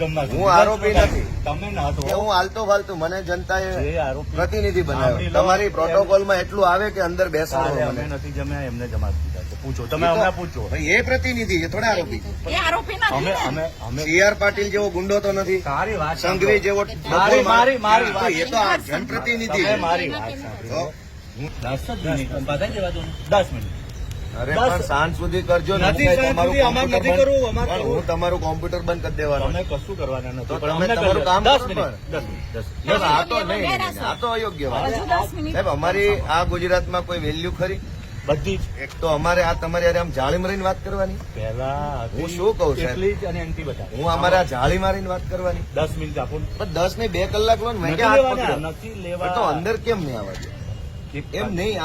હું આરોપી નથી. તમે ના કે હું હાલતો ફાલતું મને જનતાએ પ્રતિનિધિ બનાવ્યો. તમારી પ્રોટોકોલમાં એટલું આવે કે અંદર બેસવાનું મને. નથી જમ્યા એમને જમા દીધા છે. પૂછો. તમે હમણાં પૂછો. એ પ્રતિનિધિ છે થોડા આરોપી. એ આરોપી અમે. અમે અમે સી આર પાટીલ જેવો ગુંડો તો નથી. સારી વાત સંઘવી જેવો મારી મારી મારી વાત એ તો જનપ્રતિનિધિ મારી વાત સાંભળો. દસ મિનિટ. દસ મિનિટ. અરે પણ સાંજ સુધી કરજો નથી હું તમારું કોમ્પ્યુટર બંધ- અમારે પણ કરવું. હું તમારું કોમ્પ્યુટર બંધ કરી દેવાનું. કશું કરવાના નથી તમે તમારું કામ કરો આ તો નહીં આ તો અયોગ્ય વાત. હજુ દસ મિનિટ. સાહેબ અમારી આ ગુજરાતમાં કોઈ વેલ્યુ ખરી? બધી જ. એક તો અમારે આ તમારી આમ જાળી મારીને વાત કરવાની. પહેલા હું શું કહું, સાહેબ? અને હું અમારે આ જાળી મારીને વાત કરવાની. દસ મિનિટ આપો. પણ દસ ને બે કલાક લો ને નથી લેવા તો અંદર કેમ નહીં આવવા દે? એમ નહીં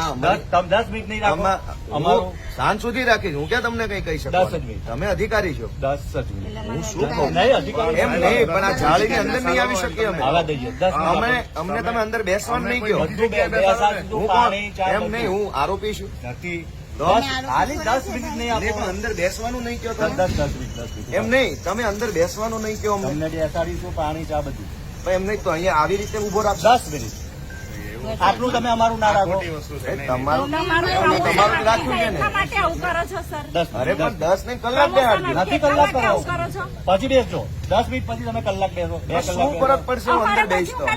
દસ મિનિટ રાખો. સાંજ સુધી રાખીશ. હું ક્યાં તમને કઈ કહી દસ જ શકું મિનિટ. તમે અધિકારી છો. દસ જ મિનિટ. હું શું કહું? નહીં અધિકારી એમ નહીં પણ આ જાળીની અંદર નહીં આવી શકીએ અમે. આવા દઈએ દસ અમે અમને તમે અંદર બેસવાનું નહીં કહો. હું કોણ? એમ નહીં હું આરોપી છું. નથી. દસ દસ મિનિટ નહીં અંદર બેસવાનું નહીં કહો દસ દસ મિનિટ એમ નહીં તમે અંદર બેસવાનું નહીં કહો અમને. બેસાડીશું પાણી ચા બધું. એમ નહીં તો અહીંયા આવી રીતે ઊભો રાખ દસ મિનિટ. આટલું તમે અમારું ના રાખો. તમારું તમારું. રાખ્યું છે ને. એટલા માટે આવું કરો છો સર. દસ અરે પણ દસ નહીં કલાક બેહાડજો નથી કલાક. કરો પછી બેસજો. દસ મિનિટ પછી તમે કલાક બેસો બે કલાક ફરક પડશે? અંદર જરૂર.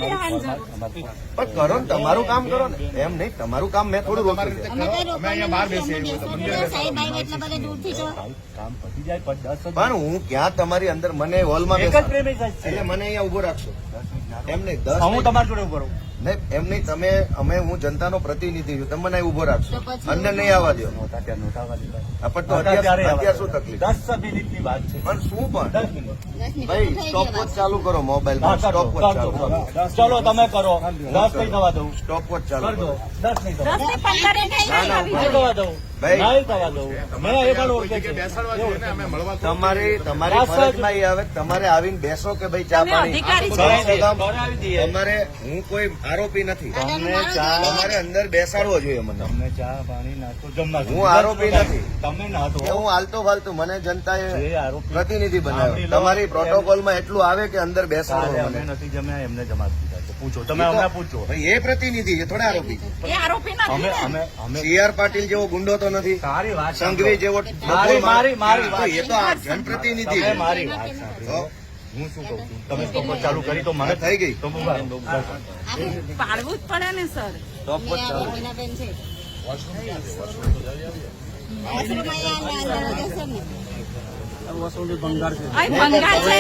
અમારથી- પણ કરો ને તમારું કામ કરો ને. એમ નહીં તમારું કામ મેં થોડું રોક્યું છે અમે અહીંયા બહાર પણ હું ક્યાં તમારી અંદર મને હોલમાં એક જ પ્રેમી એટલે મને અહીંયા ઊભો રાખશો. એમ નહીં દસ હું. તમારી જોડે ઊભો રહું. નહીં એમ નહીં તમે અમે હું જનતાનો પ્રતિનિધિ છું. તમે મને ઊભો રાખશો. અંદર નહીં આવવા દો. પણ તો અત્યાર શું તકલીફ દસ મિનિટની વાત છે. પણ શું પણ? ભાઈ સ્ટોપ વોચ ચાલુ કરો મોબાઈલ સ્ટોપ વોચ ચાલુ કરો. ચલો તમે કરો. દસ નહીં થવા દઉં. સ્ટોપ વોચ ચાલુ કરો. દસ નહીં થવા દઉં. ભાઈ. થવા દઉં. મેં એ પણ ઓળખે છે. તમારી તમારી. ફરજમાં એ આવે તમારે આવીને બેસો કે ભાઈ ચા પાણી. તમારે હું કોઈ આરોપી નથી. તમને ચા તમારે અંદર બેસાડવો જોઈએ મને. તમને ચા પાણી નાસ્તો જમવા હું આરોપી નથી. તમે નાતો હું હાલતો ફાલતું મને જનતાએ પ્રતિનિધિ બનાવ્યો. તમારી પ્રોટોકોલમાં એટલું આવે કે અંદર બેસાડો મને. નથી જમ્યા એમને જમા પૂછો. તમે એ પૂછો. એ પ્રતિનિધિ છે થોડા આરોપી એ આરોપી અમે. અમે અમે સી આર પાટીલ જેવો ગુંડો તો નથી. સારી વાત સંઘવી જેવો મારી મારી મારી એ તો જનપ્રતિનિધિ મારી વાત સાંભળો. હું શું કહું છું? તમે સ્ટોપ ચાલુ કરી તો મને થઈ ગઈ. તો પાડવું જ પડે ને સર. સ્ટોપ ચાલુ. વોશરૂમ અહીંયા અંદર જશે ને. અહીં બંગાળ છે.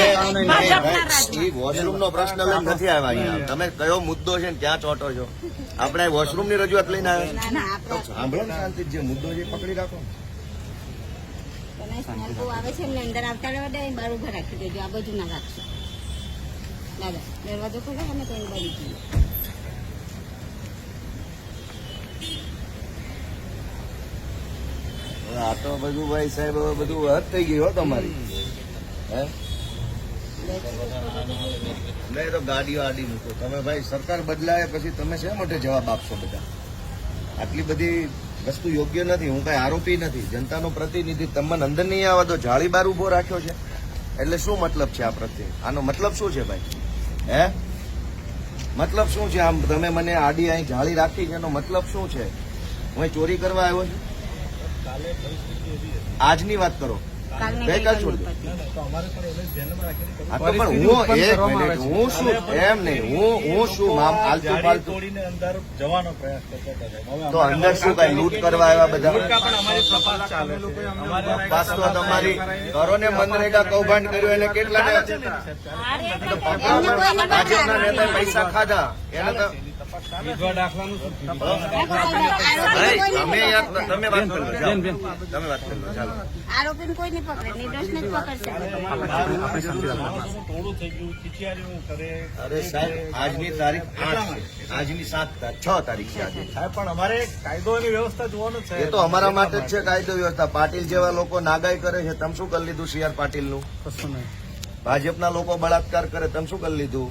ભાજપના રાજમાં. એ વોશરૂમ નો પ્રશ્ન લઈને નથી આવ્યા અહીંયા. તમે કયો મુદ્દો છે ને ક્યાં ચોટો છો? આપણે વોશરૂમની રજૂઆત લઈને આવ્યા. ના ના તો સાંભળો ને શાંતિ જે મુદ્દો છે પકડી રાખો. સ્મેલ બહુ આવે છે ને અંદર આવતા રહેવા દે બાર ઊભા રાખી દેજો આ બાજુ ના રાખશો દાદા દરવાજો ખોલો અને તો એ બાજુ જઈએ. હવે આ તો બધું ભાઈ સાહેબ હવે બધું હદ થઈ ગઈ હો તમારી હે નહીં તો ગાડીઓ આડી મૂકો તમે ભાઈ સરકાર બદલાય પછી તમે શા માટે જવાબ આપશો બધા આટલી બધી વસ્તુ યોગ્ય નથી, હું કઈ આરોપી નથી. જનતાનો પ્રતિનિધિ તમને અંદર નહીં આવવા દો, જાળી બાર ઊભો રાખ્યો છે. એટલે શું મતલબ છે આ પ્રત્યે? આનો મતલબ શું છે ભાઈ? હે? મતલબ શું છે? આમ તમે મને આડી અહીં જાળી રાખી છે, એનો મતલબ શું છે? હું ચોરી કરવા આવ્યો છું? આજની વાત કરો. હું હું શું એમ નહીં હું હું શું આલતુ પાલતુ અંદર જવાનો પ્રયાસ કરતા તો અંદર શું કઈ લૂંટ કરવા આવ્યા બધા? પણ તપાસ ચાલે છે. અમારે તપાસ તો તમારી કરો ને મનરેગા કૌભાંડ કર્યું એને કેટલા નેતાએ પૈસા ખાધા. એને તો ભાઈ, તમે યાર તમે વાત કરો. જાઓ. તમે વાત કરો ચાલો. આરોપીને કોઈ નહીં પકડે નિર્દોષને જ પકડશે. થોડું થઈ ગયું ખીચિયારીઓ કરે અરે સાહેબ આજની તારીખ આજની સાત છ તારીખ છે આજે. સાહેબ પણ અમારે કાયદો અને વ્યવસ્થા જોવાનું છે. એ તો અમારા માટે જ છે કાયદો વ્યવસ્થા. પાટીલ જેવા લોકો નાગાઈ કરે છે તમે શું કરી લીધું સીઆર પાટીલનું ભાજપના લોકો બળાત્કાર કરે તમે શું કરી લીધું?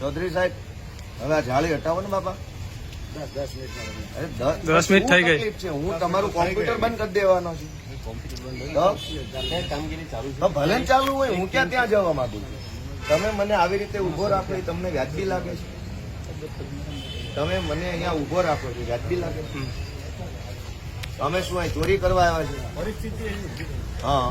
ચૌધરી સાહેબ હવે આ જાળી હટાવો ને બાપા. દસ મિનિટ થઈ ગઈ. છે? હું તમારું કોમ્પ્યુટર બંધ કરી દેવાનો છું. ભલે ચાલુ હોય હું ક્યાં ત્યાં જવા માંગુ છું? તમે મને આવી રીતે ઊભો રાખો એ તમને વ્યાજબી લાગે છે. તમે મને અહીંયા ઊભો રાખો છો વ્યાજબી લાગે છે. તમે શું અહીં ચોરી કરવા આવ્યા છે. હા.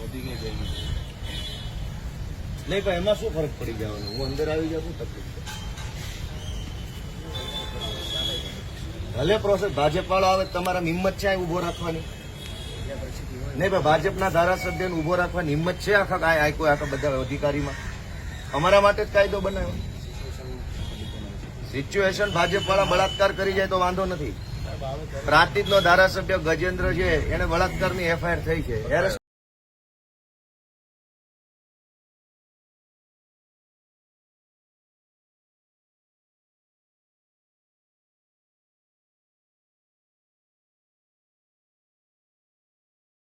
વધી પણ એમાં શું ફરક પડી જવાનો હું અંદર આવી જાઉં તકલીફ ભલે પ્રોસેસ ભાજપ વાળો આવે તમારા હિંમત છે ઊભો રાખવાની? નહીં ભાઈ ભાજપના ધારાસભ્યને ઊભો રાખવાની હિંમત છે આખા કોઈ આખા બધા અધિકારીમાં? અમારા માટે જ કાયદો બનાવ્યો. સિચ્યુએશન ભાજપ વાળા બળાત્કાર કરી જાય તો વાંધો નથી. પ્રાંતિજનો ધારાસભ્ય ગજેન્દ્ર છે એને બળાત્કારની એફઆઈઆર થઈ છે.